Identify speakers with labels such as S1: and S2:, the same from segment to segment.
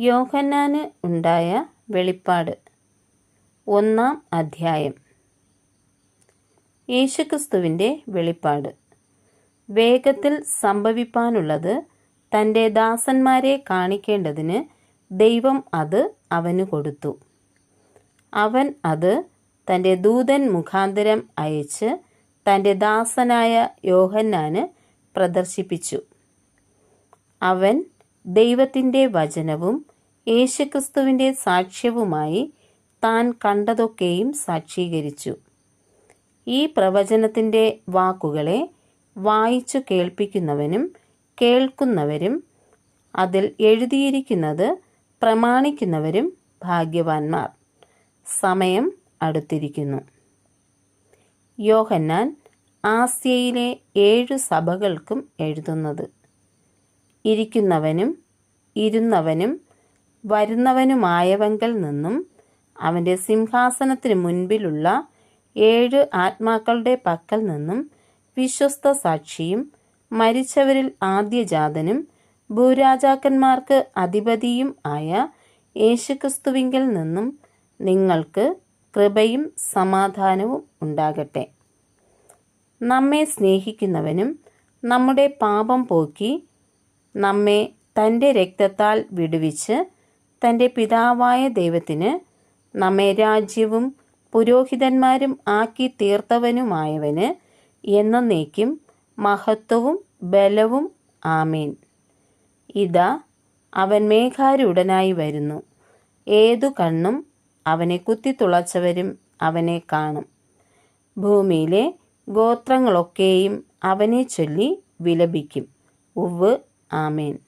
S1: യോഹന്നാന് ഉണ്ടായ വെളിപ്പാട്. ഒന്നാം അധ്യായം. യേശുക്രിസ്തുവിന്റെ വെളിപ്പാട്. വേഗത്തിൽ സംഭവിപ്പാനുള്ളത് തന്റെ ദാസന്മാരെ കാണിക്കേണ്ടതിന് ദൈവം അത് അവന് കൊടുത്തു. അവൻ അത് തന്റെ ദൂതൻ മുഖാന്തരം അയച്ച് തന്റെ ദാസനായ യോഹന്നാന് പ്രദർശിപ്പിച്ചു. അവൻ ദൈവത്തിന്റെ വചനവും യേശുക്രിസ്തുവിന്റെ സാക്ഷ്യവുമായി താൻ കണ്ടതൊക്കെയും സാക്ഷീകരിച്ചു. ഈ പ്രവചനത്തിന്റെ വാക്കുകളെ വായിച്ചു കേൾപ്പിക്കുന്നവനും കേൾക്കുന്നവരും അതിൽ എഴുതിയിരിക്കുന്നത് പ്രമാണിക്കുന്നവരും ഭാഗ്യവാന്മാർ. സമയം അടുത്തിരിക്കുന്നു. യോഹന്നാൻ ആസ്യയിലെ ഏഴു സഭകൾക്കും എഴുതുന്നത്. ഇരിക്കുന്നവനും ഇരുന്നവനും വരുന്നവനുമായവങ്കൽ നിന്നും അവന്റെ സിംഹാസനത്തിന് മുൻപിലുള്ള ഏഴ് ആത്മാക്കളുടെ പക്കൽ നിന്നും വിശ്വസ്ത സാക്ഷിയും മരിച്ചവരിൽ ആദ്യജാതനും ഭൂരാജാക്കന്മാർക്ക് അധിപതിയും ആയ യേശുക്രിസ്തുവിങ്കിൽ നിന്നും നിങ്ങൾക്ക് കൃപയും സമാധാനവും ഉണ്ടാകട്ടെ. നമ്മെ സ്നേഹിക്കുന്നവനും നമ്മുടെ പാപം പോക്കി നമ്മെ തന്റെ രക്തത്താൽ വിടുവിച്ച് തന്റെ പിതാവായ ദൈവത്തിന് നമ്മെ രാജ്യവും പുരോഹിതന്മാരും ആക്കി തീർത്തവനുമായവന് എന്നേക്കും മഹത്വവും ബലവും ആമേൻ. ഇതാ അവൻ മേഘാരൂഢനായി വരുന്നു. ഏതു കണ്ണും അവനെ കുത്തിത്തുളച്ചവരും അവനെ കാണും. ഭൂമിയിലെ ഗോത്രങ്ങളൊക്കെയും അവനെ ചൊല്ലി വിലപിക്കും. ഉവ് ആമേൻ.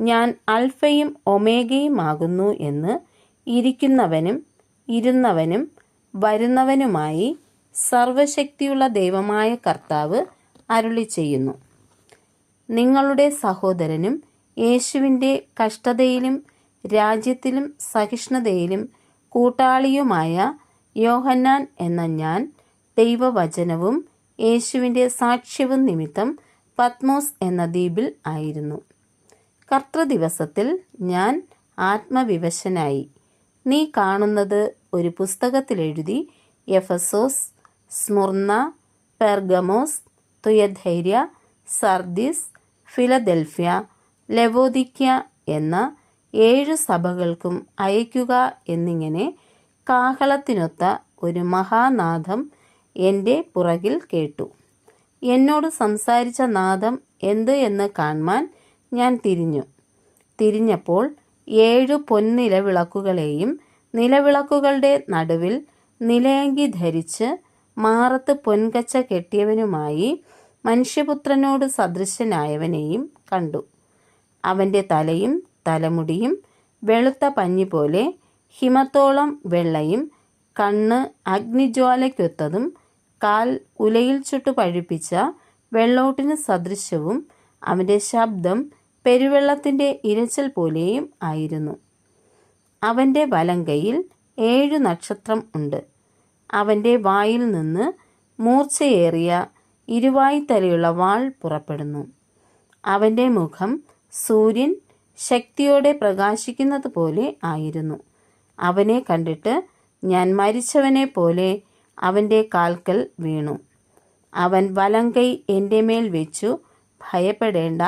S1: ഞാൻ അൽഫയും ഒമേഗയുമാകുന്നു എന്ന് ഇരിക്കുന്നവനും ഇരുന്നവനും വരുന്നവനുമായി സർവശക്തിയുള്ള ദൈവമായ കർത്താവ് അരുളി ചെയ്യുന്നു. നിങ്ങളുടെ സഹോദരനും യേശുവിന്റെ കഷ്ടതയിലും രാജ്യത്തിലും സഹിഷ്ണുതയിലും കൂട്ടാളിയുമായ യോഹന്നാൻ എന്ന ഞാൻ ദൈവവചനവും യേശുവിന്റെ സാക്ഷ്യവും നിമിത്തം പത്മോസ് എന്ന ദ്വീപിൽ ആയിരുന്നു. കർത്തൃദിവസത്തിൽ ഞാൻ ആത്മവിവശനായി. നീ കാണുന്നത് ഒരു പുസ്തകത്തിലെഴുതി Ephesus Smyrna Pergamos Thyatira Sardis Philadelphia Laodicea എന്ന ഏഴ് സഭകൾക്കും അയക്കുക എന്നിങ്ങനെ കാഹളത്തിനൊത്ത ഒരു മഹാനാഥം എന്റെ പുറകിൽ കേട്ടു. എന്നോട് സംസാരിച്ച നാഥം എന്ത് എന്ന് കാണുവാൻ ഞാൻ തിരിഞ്ഞു. തിരിഞ്ഞപ്പോൾ ഏഴു പൊന്നിലവിളക്കുകളെയും നിലവിളക്കുകളുടെ നടുവിൽ നിലയങ്കി ധരിച്ച് മാറത്ത് പൊൻകച്ച കെട്ടിയവനുമായി മനുഷ്യപുത്രനോട് സദൃശനായവനെയും കണ്ടു. അവന്റെ തലയും തലമുടിയും വെളുത്ത പഞ്ഞി പോലെ ഹിമത്തോളം വെള്ളയും കണ്ണ് അഗ്നിജ്വാലയ്ക്കൊത്തതും കാൽ ഉലയിൽ ചുട്ടു പഴുപ്പിച്ച വെള്ളോട്ടിന് സദൃശവും അവന്റെ ശബ്ദം പെരുവെള്ളത്തിന്റെ ഇരച്ചൽ പോലെയും ആയിരുന്നു. അവന്റെ വലങ്കയിൽ ഏഴു നക്ഷത്രം ഉണ്ട്. അവന്റെ വായിൽ നിന്ന് മൂർച്ചയേറിയ ഇരുവായ്ത്തലയുള്ള വാൾ പുറപ്പെടുന്നു. അവന്റെ മുഖം സൂര്യൻ ശക്തിയോടെ പ്രകാശിക്കുന്നത് പോലെ ആയിരുന്നു. അവനെ കണ്ടിട്ട് ഞാൻ മരിച്ചവനെ പോലെ അവന്റെ കാൽക്കൽ വീണു. അവൻ വലങ്കൈ എന്റെ മേൽ വെച്ചു. ഭയപ്പെടേണ്ട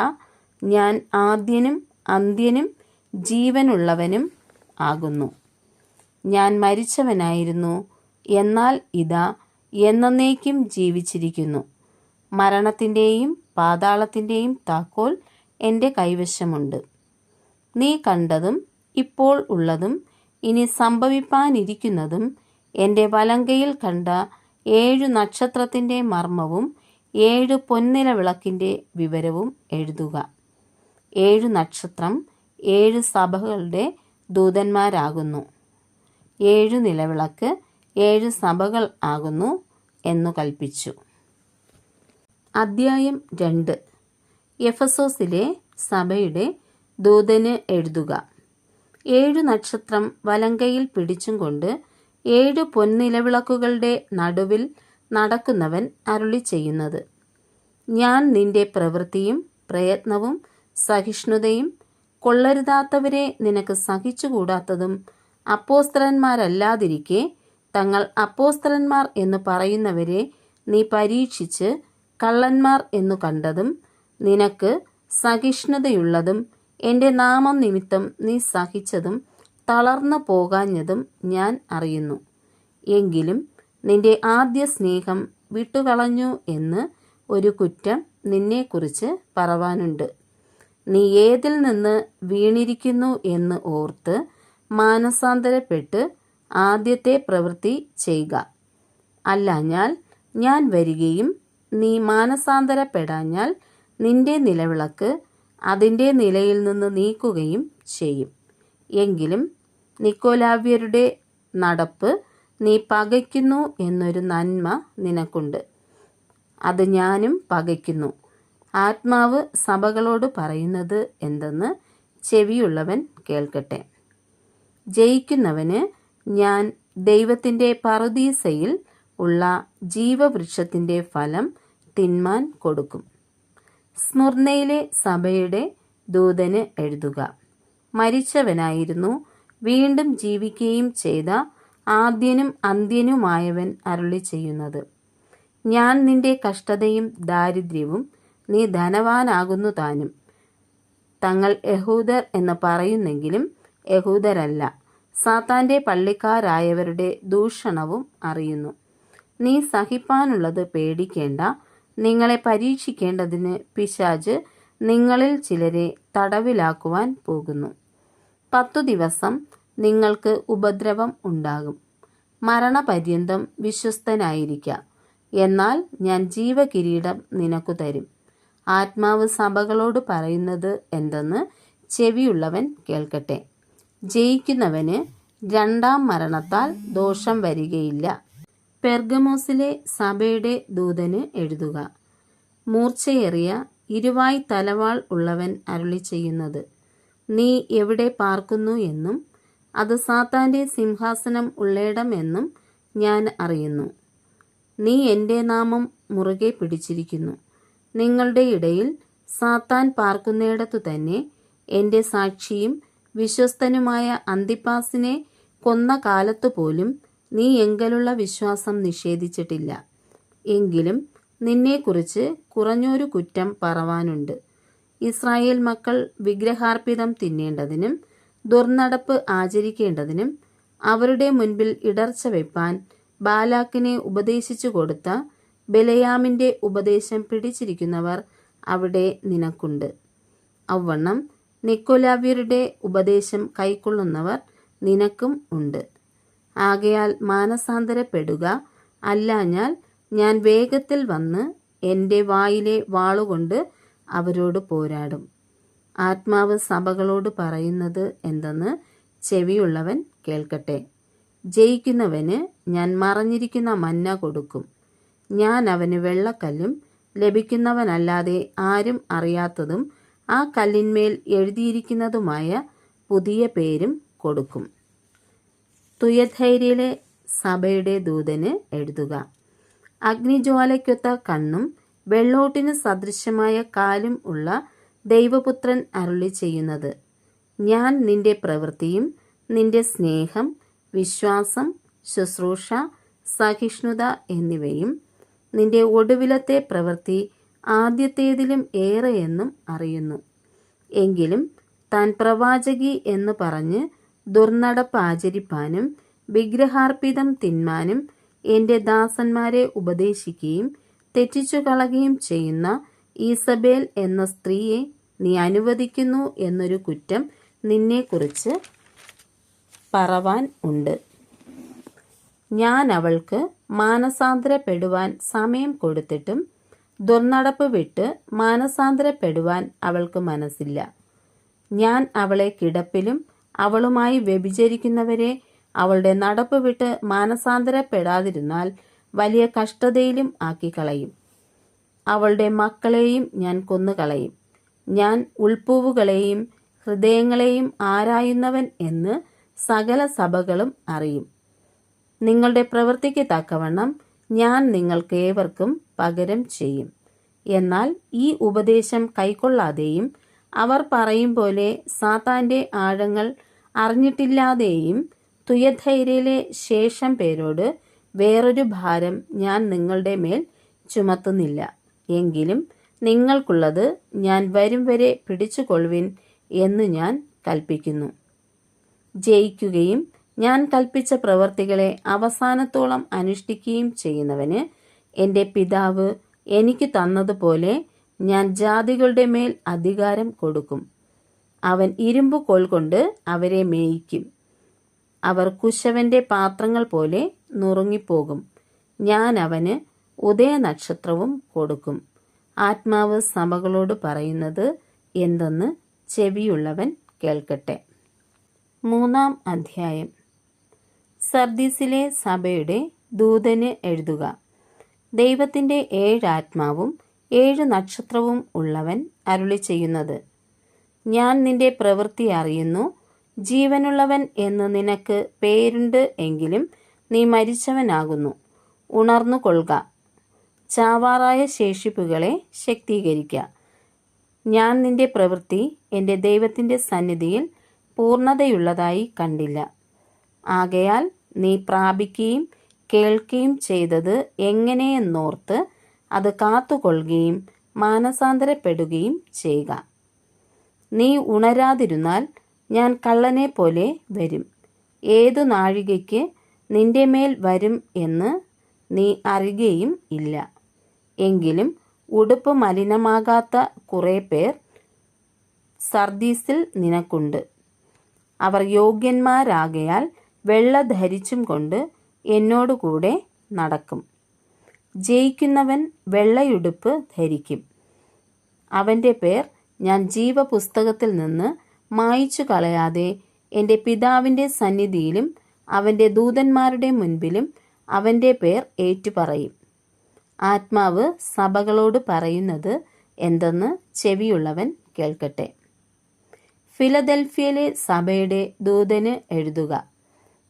S1: ഞാൻ ആദ്യനും അന്ത്യനും ജീവനുള്ളവനും ആകുന്നു. ഞാൻ മരിച്ചവനായിരുന്നു. എന്നാൽ ഇതാ എന്നേക്കും ജീവിച്ചിരിക്കുന്നു. മരണത്തിന്റെയും പാതാളത്തിന്റെയും താക്കോൽ എന്റെ കൈവശമുണ്ട്. നീ കണ്ടതും ഇപ്പോൾ ഉള്ളതും ഇനി സംഭവിപ്പാനിരിക്കുന്നതും എന്റെ വലങ്കയിൽ കണ്ട ഏഴു നക്ഷത്രത്തിന്റെ മർമ്മവും ഏഴ് പൊന്നില വിളക്കിന്റെ വിവരവും എഴുതുക. ഏഴു നക്ഷത്രം ഏഴ് സഭകളുടെ ദൂതന്മാരാകുന്നു. ഏഴു നിലവിളക്ക് ഏഴ് സഭകൾ ആകുന്നു എന്നു കൽപ്പിച്ചു. അദ്ധ്യായം രണ്ട്. എഫസോസിലെ സഭയുടെ ദൂതന് എഴുതുക. ഏഴു നക്ഷത്രം വലങ്കയിൽ പിടിച്ചും കൊണ്ട് ഏഴ് പൊൻനിലവിളക്കുകളുടെ നടുവിൽ നടക്കുന്നവൻ അരുളി ചെയ്യുന്നത് ഞാൻ നിന്റെ പ്രവൃത്തിയും പ്രയത്നവും സഹിഷ്ണുതയും കൊള്ളരുതാത്തവരെ നിനക്ക് സഹിച്ചുകൂടാത്തതും അപ്പോസ്തലന്മാരല്ലാതിരിക്കെ തങ്ങൾ അപ്പോസ്തലന്മാർ എന്ന് പറയുന്നവരെ നീ പരീക്ഷിച്ച് കള്ളന്മാർ എന്നു കണ്ടതും നിനക്ക് സഹിഷ്ണുതയുള്ളതും എന്റെ നാമം നിമിത്തം നീ സഹിച്ചതും തളർന്നു പോകാഞ്ഞതും ഞാൻ അറിയുന്നു. എങ്കിലും നിന്റെ ആദ്യ സ്നേഹം വിട്ടുകളഞ്ഞു എന്ന് ഒരു കുറ്റം നിന്നെക്കുറിച്ച് പറവാനുണ്ട്. നീ ഏതിൽ നിന്ന് വീണിരിക്കുന്നു എന്ന് ഓർത്ത് മാനസാന്തരപ്പെട്ട് ആദ്യത്തെ പ്രവൃത്തി ചെയ്യുക. അല്ലാഞ്ഞാൽ ഞാൻ വരികയും നീ മാനസാന്തരപ്പെടാഞ്ഞാൽ നിന്റെ നിലവിളക്ക് അതിന്റെ നിലയിൽ നിന്ന് നീക്കുകയും ചെയ്യും. എങ്കിലും നിക്കോലാവ്യരുടെ നടപ്പ് നീ പകയ്ക്കുന്നു എന്നൊരു നന്മ നിനക്കുണ്ട്. അത് ഞാനും പകയ്ക്കുന്നു. ആത്മാവ് സഭകളോട് പറയുന്നത് എന്തെന്ന് ചെവിയുള്ളവൻ കേൾക്കട്ടെ. ജയിക്കുന്നവന് ഞാൻ ദൈവത്തിന്റെ പറുദീസയിൽ ഉള്ള ജീവവൃക്ഷത്തിന്റെ ഫലം തിന്മാൻ കൊടുക്കും. സ്മുർണയിലെ സഭയുടെ ദൂതന് എഴുതുക. മരിച്ചവനായിരുന്നു വീണ്ടും ജീവിക്കുകയും ചെയ്ത ആദ്യനും അന്ത്യനുമായവൻ അരുളി ചെയ്യുന്നത് ഞാൻ നിന്റെ കഷ്ടതയും ദാരിദ്ര്യവും നീ ധനവാനാകുന്നു താനും. തങ്ങൾ യഹൂദർ എന്ന് പറയുന്നെങ്കിലും യഹൂദരല്ല. സാത്താന്റെ പള്ളിക്കാരായവരുടെ ദൂഷണവും അറിയുന്നു. നീ സഹിപ്പാനുള്ളത് പേടിക്കേണ്ട. നിങ്ങളെ പരീക്ഷിക്കേണ്ടതിന് പിശാജ് നിങ്ങളിൽ ചിലരെ തടവിലാക്കുവാൻ പോകുന്നു. പത്തു ദിവസം നിങ്ങൾക്ക് ഉപദ്രവം ഉണ്ടാകും. മരണപര്യന്തം വിശ്വസ്തനായിരിക്ക. എന്നാൽ ഞാൻ ജീവകിരീടം നിനക്കു തരും. ആത്മാവ് സഭകളോട് പറയുന്നത് എന്തെന്ന് ചെവിയുള്ളവൻ കേൾക്കട്ടെ. ജയിക്കുന്നവന് രണ്ടാം മരണത്താൽ ദോഷം വരികയില്ല. പെർഗമോസിലെ സഭയുടെ ദൂതന് എഴുതുക. മൂർച്ചയേറിയ ഇരുവായി തലവാൾ ഉള്ളവൻ അരുളി ചെയ്യുന്നത് നീ എവിടെ പാർക്കുന്നു എന്നും അത് സാത്താന്റെ സിംഹാസനം ഉള്ളയിടം എന്നും ഞാൻ അറിയുന്നു. നീ എന്റെ നാമം മുറുകെ പിടിച്ചിരിക്കുന്നു. നിങ്ങളുടെ ഇടയിൽ സാത്താൻ പാർക്കുന്നിടത്തു തന്നെ എന്റെ സാക്ഷിയും വിശ്വസ്തനുമായ അന്തിപ്പാസിനെ കൊന്ന കാലത്തു പോലും നീ എങ്കലുള്ള വിശ്വാസം നിഷേധിച്ചിട്ടില്ല. എങ്കിലും നിന്നെക്കുറിച്ച് കുറഞ്ഞൊരു കുറ്റം പറവാനുണ്ട്. ഇസ്രായേൽ മക്കൾ വിഗ്രഹാർപ്പിതം തിന്നേണ്ടതിനും ദുർനടപ്പ് ആചരിക്കേണ്ടതിനും അവരുടെ മുൻപിൽ ഇടർച്ച വെപ്പാൻ ബാലാക്കിനെ ഉപദേശിച്ചു കൊടുത്ത ബലയാമിന്റെ ഉപദേശം പിടിച്ചിരിക്കുന്നവർ അവിടെ നിനക്കുണ്ട്. അവണ്ണം നിക്കോലാവ്യരുടെ ഉപദേശം കൈക്കൊള്ളുന്നവർ നിനക്കും ഉണ്ട്. ആകയാൽ മാനസാന്തരപ്പെടുക അല്ലാഞ്ഞാൽ ഞാൻ വേഗത്തിൽ വന്ന് എന്റെ വായിലെ വാളുകൊണ്ട് അവരോട് പോരാടും. ആത്മാവ് സഭകളോട് പറയുന്നത് എന്തെന്ന് ചെവിയുള്ളവൻ കേൾക്കട്ടെ. ജയിക്കുന്നവന് ഞാൻ മറഞ്ഞിരിക്കുന്ന മന്ന കൊടുക്കും. ഞാൻ അവന് വെള്ളക്കല്ലും ലഭിക്കുന്നവനല്ലാതെ ആരും അറിയാത്തതും ആ കല്ലിന്മേൽ എഴുതിയിരിക്കുന്നതുമായ പുതിയ പേരും കൊടുക്കും. തുയധൈര്യയിലെ സഭയുടെ ദൂതന് എഴുതുക. അഗ്നിജ്വാലയ്ക്കൊത്ത കണ്ണും വെള്ളോട്ടിന് സദൃശമായ കാലും ഉള്ള ദൈവപുത്രൻ അരുളി ചെയ്യുന്നത്. ഞാൻ നിന്റെ പ്രവൃത്തിയും നിന്റെ സ്നേഹം വിശ്വാസം ശുശ്രൂഷ സഹിഷ്ണുത എന്നിവയും നിന്റെ ഒടുവിലത്തെ പ്രവൃത്തി ആദ്യത്തേതിലും ഏറെയെന്നും അറിയുന്നു. എങ്കിലും താൻ പ്രവാചകി എന്ന് പറഞ്ഞ് ദുർനടപ്പ് ആചരിപ്പാനും വിഗ്രഹാർപ്പിതം തിന്മാനും എന്റെ ദാസന്മാരെ ഉപദേശിക്കുകയും തെറ്റിച്ചു കളയുകയും ചെയ്യുന്ന ഈസബേൽ എന്ന സ്ത്രീയെ നീ അനുവദിക്കുന്നു എന്നൊരു കുറ്റം നിന്നെക്കുറിച്ച് പറവാൻ ഉണ്ട്. ഞാൻ അവൾക്ക് മാനസാന്തരപ്പെടുവാൻ സമയം കൊടുത്തിട്ടും ദുർനടപ്പ് വിട്ട് മാനസാന്തരപ്പെടുവാൻ അവൾക്ക് മനസ്സില്ല. ഞാൻ അവളെ കിടപ്പിലും അവളുമായി വ്യഭിചരിക്കുന്നവരെ അവളുടെ നടപ്പ് വിട്ട് മാനസാന്തരപ്പെടാതിരുന്നാൽ വലിയ കഷ്ടതയിലും ആക്കിക്കളയും. അവളുടെ മക്കളെയും ഞാൻ കൊന്നുകളയും. ഞാൻ ഉൾപ്പൂവുകളെയും ഹൃദയങ്ങളെയും ആരായുന്നവൻ എന്ന് സകല സഭകളും അറിയും. നിങ്ങളുടെ പ്രവൃത്തിക്ക് തക്കവണ്ണം ഞാൻ നിങ്ങൾക്ക് ഏവർക്കും പകരം ചെയ്യും. എന്നാൽ ഈ ഉപദേശം കൈക്കൊള്ളാതെയും അവർ പറയും പോലെ സാത്താന്റെ ആഴങ്ങൾ അറിഞ്ഞിട്ടില്ലാതെയും തുയധൈര്യയിലെ ശേഷം പേരോട് വേറൊരു ഭാരം ഞാൻ നിങ്ങളുടെ മേൽ ചുമത്തുന്നില്ല. എങ്കിലും നിങ്ങൾക്കുള്ളത് ഞാൻ വരും വരെ പിടിച്ചുകൊള്ളുവിൻ എന്ന് ഞാൻ കൽപ്പിക്കുന്നു. ജയിക്കുകയും ഞാൻ കൽപ്പിച്ച പ്രവർത്തികളെ അവസാനത്തോളം അനുഷ്ഠിക്കുകയും ചെയ്യുന്നവന് എന്റെ പിതാവ് എനിക്ക് തന്നതുപോലെ ഞാൻ ജാതികളുടെ മേൽ അധികാരം കൊടുക്കും. അവൻ ഇരുമ്പ് കോൾ കൊണ്ട് അവരെ മേയിക്കും. അവർ കുശവന്റെ പാത്രങ്ങൾ പോലെ നുറുങ്ങിപ്പോകും. ഞാൻ അവന് ഉദയനക്ഷത്രവും കൊടുക്കും. ആത്മാവ് സഭകളോട് പറയുന്നത് എന്തെന്ന് ചെവിയുള്ളവൻ കേൾക്കട്ടെ. മൂന്നാം അധ്യായം. സർദീസിലെ സഭയുടെ ദൂതന് എഴുതുക. ദൈവത്തിന്റെ ഏഴ് ആത്മാവും ഏഴ് നക്ഷത്രവും ഉള്ളവൻ അരുളി ചെയ്യുന്നത്. ഞാൻ നിന്റെ പ്രവൃത്തി അറിയുന്നു. ജീവനുള്ളവൻ എന്ന് നിനക്ക് പേരുണ്ട് എങ്കിലും നീ മരിച്ചവനാകുന്നു. ഉണർന്നു കൊള്ളുക. ചാവാറായ ശേഷിപ്പുകളെ ശക്തീകരിക്കുക ഞാൻ നിന്റെ പ്രവൃത്തി എന്റെ ദൈവത്തിന്റെ സന്നിധിയിൽ പൂർണതയുള്ളതായി കണ്ടില്ല. ആകയാൽ നീ പ്രാപിക്കുകയും കേൾക്കുകയും ചെയ്തത് എങ്ങനെയെന്നോർത്ത് അത് കാത്തുകൊള്ളുകയും മാനസാന്തരപ്പെടുകയും ചെയ്യുക. നീ ഉണരാതിരുന്നാൽ ഞാൻ കള്ളനെ പോലെ വരും. ഏതു നാഴികയ്ക്ക് നിന്റെ മേൽ വരും എന്ന് നീ അറിയുകയും ഇല്ല. എങ്കിലും ഉടുപ്പ് മലിനമാകാത്ത കുറേ പേർ സർദീസിൽ നിനക്കുണ്ട്. അവർ യോഗ്യന്മാരാകയാൽ വെള്ള ധരിച്ചും കൊണ്ട് എന്നോടുകൂടെ നടക്കും. ജയിക്കുന്നവൻ വെള്ളയുടുപ്പ് ധരിക്കും. അവന്റെ പേർ ഞാൻ ജീവപുസ്തകത്തിൽ നിന്ന് മായിച്ചു കളയാതെ എന്റെ പിതാവിന്റെ സന്നിധിയിലും അവന്റെ ദൂതന്മാരുടെ മുൻപിലും അവന്റെ പേർ ഏറ്റുപറയും. ആത്മാവ് സഭകളോട് പറയുന്നത് എന്തെന്ന് ചെവിയുള്ളവൻ കേൾക്കട്ടെ. ഫിലദൽഫിയയിലെ സഭയുടെ ദൂതന് എഴുതുക.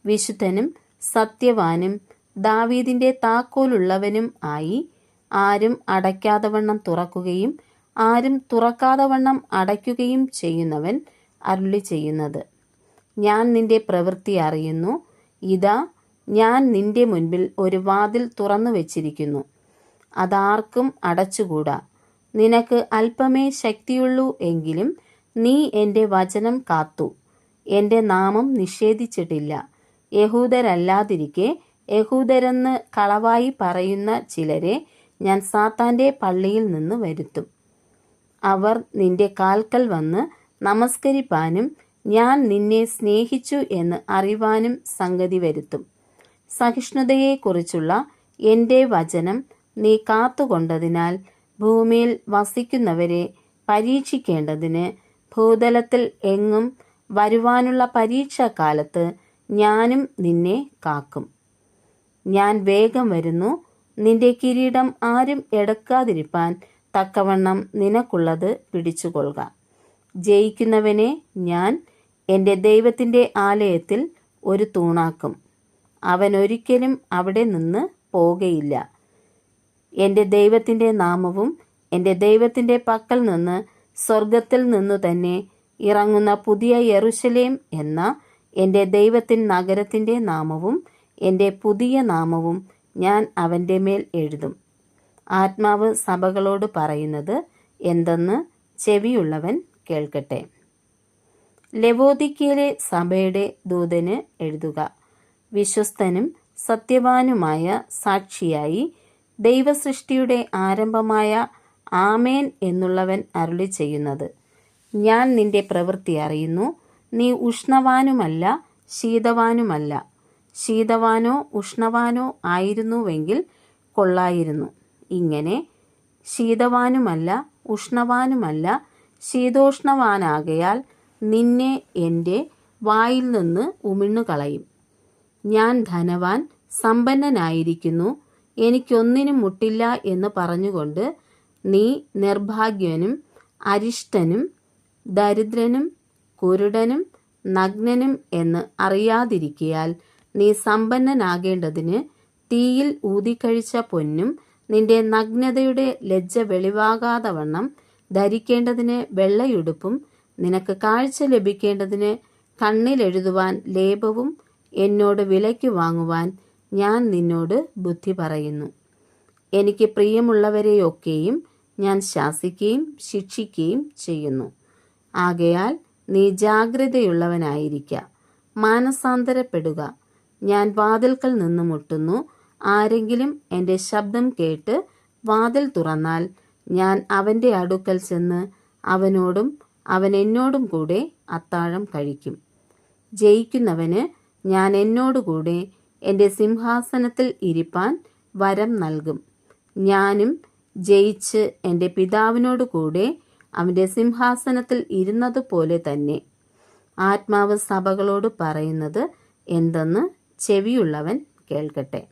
S1: വിശുദ്ധനും സത്യവാനും ദാവീദിന്റെ താക്കോലുള്ളവനും ആയി ആരും അടയ്ക്കാതവണ്ണം തുറക്കുകയും ആരും തുറക്കാതവണ്ണം അടയ്ക്കുകയും ചെയ്യുന്നവൻ അരുളി ചെയ്യുന്നത് ഞാൻ നിന്റെ പ്രവൃത്തി അറിയുന്നു. ഇതാ ഞാൻ നിന്റെ മുൻപിൽ ഒരു വാതിൽ തുറന്നു വച്ചിരിക്കുന്നു. അതാർക്കും അടച്ചുകൂടാ. നിനക്ക് അല്പമേ ശക്തിയുള്ളൂ എങ്കിലും നീ എന്റെ വചനം കാത്തു. എന്റെ നാമം നിഷേധിച്ചിട്ടില്ല. യഹൂദരല്ലാതിരിക്കെ യഹൂദരെന്ന് കളവായി പറയുന്ന ചിലരെ ഞാൻ സാത്താന്റെ പള്ളിയിൽ നിന്ന് വരുത്തും. അവർ നിന്റെ കാൽക്കൽ വന്ന് നമസ്കരിപ്പാനും ഞാൻ നിന്നെ സ്നേഹിച്ചു എന്ന് അറിവാനും സംഗതി വരുത്തും. സഹിഷ്ണുതയെക്കുറിച്ചുള്ള എന്റെ വചനം നീ കാത്തുകൊണ്ടതിനാൽ ഭൂമിയിൽ വസിക്കുന്നവരെ പരീക്ഷിക്കേണ്ടതിന് ഭൂതലത്തിൽ എങ്ങും വരുവാനുള്ള പരീക്ഷാകാലത്ത് ഞാനും നിന്നെ കാക്കും. ഞാൻ വേഗം വരുന്നു. നിന്റെ കിരീടം ആരും എടുക്കാതിരിപ്പാൻ തക്കവണ്ണം നിനക്കുള്ളത് പിടിച്ചുകൊള്ളുക. ജയിക്കുന്നവനെ ഞാൻ എന്റെ ദൈവത്തിന്റെ ആലയത്തിൽ ഒരു തൂണാക്കും. അവൻ ഒരിക്കലും അവിടെ നിന്ന് പോകയില്ല. എന്റെ ദൈവത്തിന്റെ നാമവും എന്റെ ദൈവത്തിന്റെ പക്കൽ നിന്ന് സ്വർഗത്തിൽ നിന്നു തന്നെ ഇറങ്ങുന്ന പുതിയ യെറുശലേം എന്ന എന്റെ ദൈവത്തിൻ നഗരത്തിന്റെ നാമവും എന്റെ പുതിയ നാമവും ഞാൻ അവന്റെ മേൽ എഴുതും. ആത്മാവ് സഭകളോട് പറയുന്നത് എന്തെന്ന് ചെവിയുള്ളവൻ കേൾക്കട്ടെ. ലവോദിക്കയിലെ സഭയുടെ ദൂതന് എഴുതുക. വിശ്വസ്തനും സത്യവാനുമായ സാക്ഷിയായി ദൈവസൃഷ്ടിയുടെ ആരംഭമായ ആമേൻ എന്നുള്ളവൻ അരുളി ചെയ്യുന്നത് ഞാൻ നിന്റെ പ്രവൃത്തി അറിയുന്നു. നീ ഉഷ്ണവാനുമല്ല ശീതവാനുമല്ല. ശീതവാനോ ഉഷ്ണവാനോ ആയിരുന്നുവെങ്കിൽ കൊള്ളായിരുന്നു. ഇങ്ങനെ ശീതവാനുമല്ല ഉഷ്ണവാനുമല്ല ശീതോഷ്ണവാനാകയാൽ നിന്നെ എന്റെ വായിൽ നിന്ന് ഉമിണ്ണുകളയും. ഞാൻ ധനവാൻ സമ്പന്നനായിരിക്കുന്നു എനിക്കൊന്നിനും മുട്ടില്ല എന്ന് പറഞ്ഞുകൊണ്ട് നീ നിർഭാഗ്യനും അരിഷ്ടനും ദരിദ്രനും കുരുടനും നഗ്നനും എന്ന് അറിയാതിരിക്കയാൽ നീ സമ്പന്നനാകേണ്ടതിന് തീയിൽ ഊതിക്കഴിച്ച പൊന്നും നിന്റെ നഗ്നതയുടെ ലജ്ജ വെളിവാകാതെ വണ്ണം ധരിക്കേണ്ടതിന് വെള്ളയുടുപ്പും നിനക്ക് കാഴ്ച ലഭിക്കേണ്ടതിന് കണ്ണിലെഴുതുവാൻ ലേപവും എന്നോട് വിലയ്ക്ക് വാങ്ങുവാൻ ഞാൻ നിന്നോട് ബുദ്ധി പറയുന്നു. എനിക്ക് പ്രിയമുള്ളവരെയൊക്കെയും ഞാൻ ശാസിക്കുകയും ശിക്ഷിക്കുകയും ചെയ്യുന്നു. ആകയാൽ നീ ജാഗ്രതയുള്ളവനായിരിക്ക. മാനസാന്തരപ്പെടുക. ഞാൻ വാതിൽക്കൽ നിന്ന് മുട്ടുന്നു. ആരെങ്കിലും എന്റെ ശബ്ദം കേട്ട് വാതിൽ തുറന്നാൽ ഞാൻ അവന്റെ അടുക്കൽ ചെന്ന് അവനോടും അവൻ എന്നോടും കൂടെ അത്താഴം കഴിക്കും. ജയിക്കുന്നവന് ഞാൻ എന്നോടുകൂടെ എന്റെ സിംഹാസനത്തിൽ ഇരിപ്പാൻ വരം നൽകും. ഞാനും ജയിച്ച് എന്റെ പിതാവിനോട് കൂടെ അവന്റെ സിംഹാസനത്തിൽ ഇരുന്നത് പോലെ തന്നെ. ആത്മാവ് സഭകളോട് പറയുന്നത് എന്തെന്ന് ചെവിയുള്ളവൻ കേൾക്കട്ടെ.